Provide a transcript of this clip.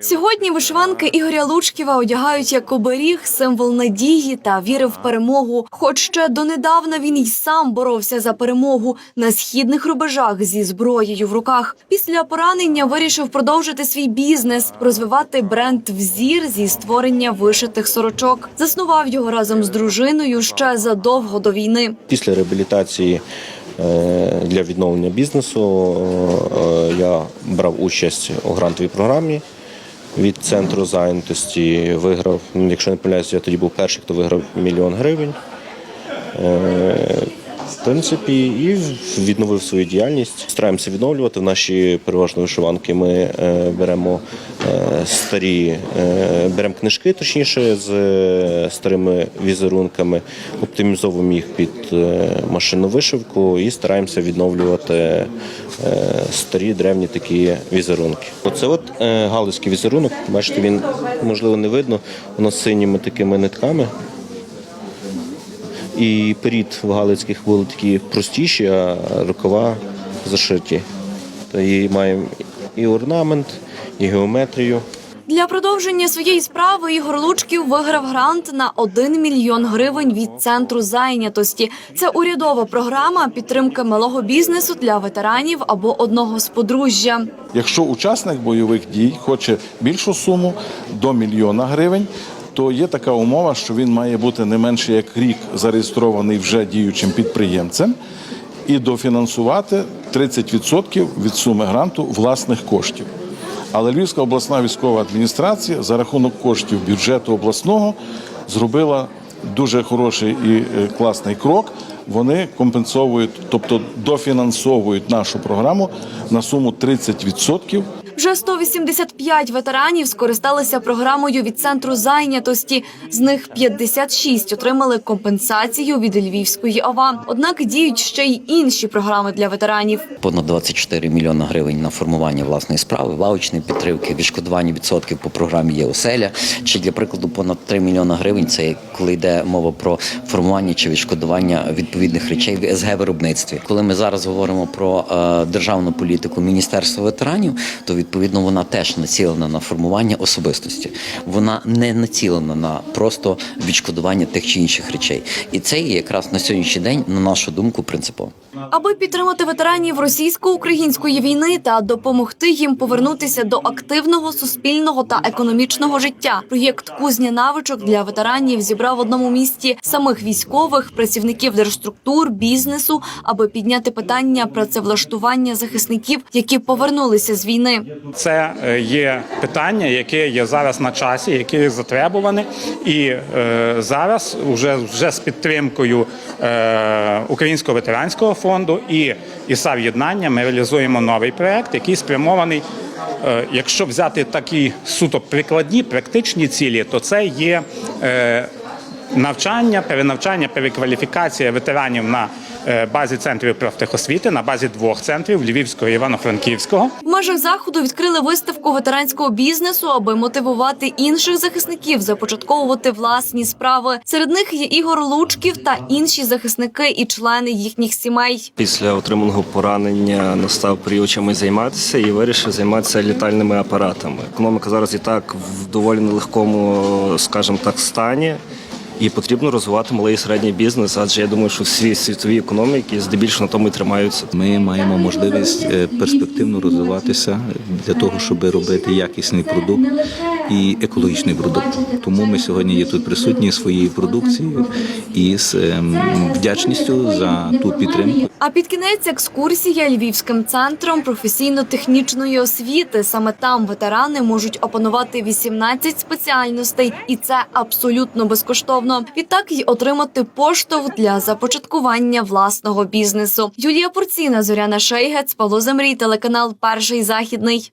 Сьогодні вишиванки Ігоря Лучківа одягають як оберіг, символ надії та віри в перемогу. Хоч ще донедавна він й сам боровся за перемогу на східних рубежах зі зброєю в руках. Після поранення вирішив продовжити свій бізнес, розвивати бренд взір зі створення вишитих сорочок. Заснував його разом з дружиною ще задовго до війни. Після реабілітації для відновлення бізнесу е, я брав участь у грантовій програмі від центру зайнятості. Виграв, якщо не помиляюся, я тоді був перший, хто виграв мільйон гривень. В принципі, і відновив свою діяльність. Стараємося відновлювати. Наші переважно вишиванки ми е, беремо е, старі, е, беремо книжки, точніше, з старими візерунками, оптимізовуємо їх під машинну вишивку і стараємося відновлювати старі древні такі візерунки. Оце от галицький візерунок. Бачите, він можливо не видно, воно з синіми такими нитками. І перід в Галицьких були такі простіші, а рукава зашиті. То і маємо і орнамент, і геометрію. Для продовження своєї справи Ігор Лучків виграв грант на 1 мільйон гривень від центру зайнятості. Це урядова програма підтримки малого бізнесу для ветеранів або одного з подружжя. Якщо учасник бойових дій хоче більшу суму до мільйона гривень, то є така умова, що він має бути не менше як рік зареєстрований вже діючим підприємцем і дофінансувати 30% від суми гранту власних коштів. Але Львівська обласна військова адміністрація за рахунок коштів бюджету обласного зробила дуже хороший і е, класний крок. Вони компенсовують, тобто дофінансовують нашу програму на суму 30% Вже 185 ветеранів скористалися програмою від центру зайнятості. З них 56 отримали компенсацію від Львівської ОВА. Однак діють ще й інші програми для ветеранів. понад 24 мільйони гривень на формування власної справи, ваучної підтримки, відшкодування відсотків по програмі є оселя. Чи для прикладу понад 3 мільйони гривень це коли йде мова про формування чи відшкодування відповідних речей в СГ виробництві. Коли ми зараз говоримо про е, державну політику Міністерства ветеранів, то відповідно вона теж націлена на формування особистості. Вона не націлена на просто відшкодування тих чи інших речей. І це є якраз на сьогоднішній день, на нашу думку, принципово. Аби підтримати ветеранів російсько-української війни та допомогти їм повернутися до активного суспільного та економічного життя. Проєкт Кузня навичок для ветеранів зібрав в одному місті самих військових, працівників держструктур, бізнесу, аби підняти питання працевлаштування захисників, які повернулися з війни. Це е, є питання, яке є зараз на часі, яке затребуване, і е, зараз вже, вже з підтримкою е, Українського ветеранського фонду і ІСА «Єднання» ми реалізуємо новий проект, який спрямований. е, Якщо взяти такі суто прикладні, практичні цілі, то це є е, навчання, перенавчання, перекваліфікація ветеранів на е, базі центрів профтехосвіти, на базі двох центрів Львівського і Івано-Франківського. В межах заходу відкрили виставку ветеранського бізнесу, аби мотивувати інших захисників започатковувати власні справи. Серед них є Ігор Лучків та інші захисники і члени їхніх сімей. Після отриманого поранення настав період чимось займатися і вирішив займатися літальними апаратами. Економіка зараз і так в доволі нелегкому, скажімо так, стані. І потрібно розвивати малий і середній бізнес, адже я думаю, що всі світові економіки здебільшого на тому і тримаються. Ми маємо можливість е, перспективно розвиватися для того, щоб робити якісний продукт і екологічний продукт. Тому ми сьогодні є тут присутні своєю продукцією і з ем, вдячністю за ту підтримку. А під кінець екскурсія львівським центром професійно-технічної освіти. Саме там ветерани можуть опанувати 18 спеціальностей, і це абсолютно безкоштовно. Відтак й отримати поштовх для започаткування власного бізнесу. Юлія Порціна, Зоряна Шейгець, Павло Земрій, телеканал Перший західний.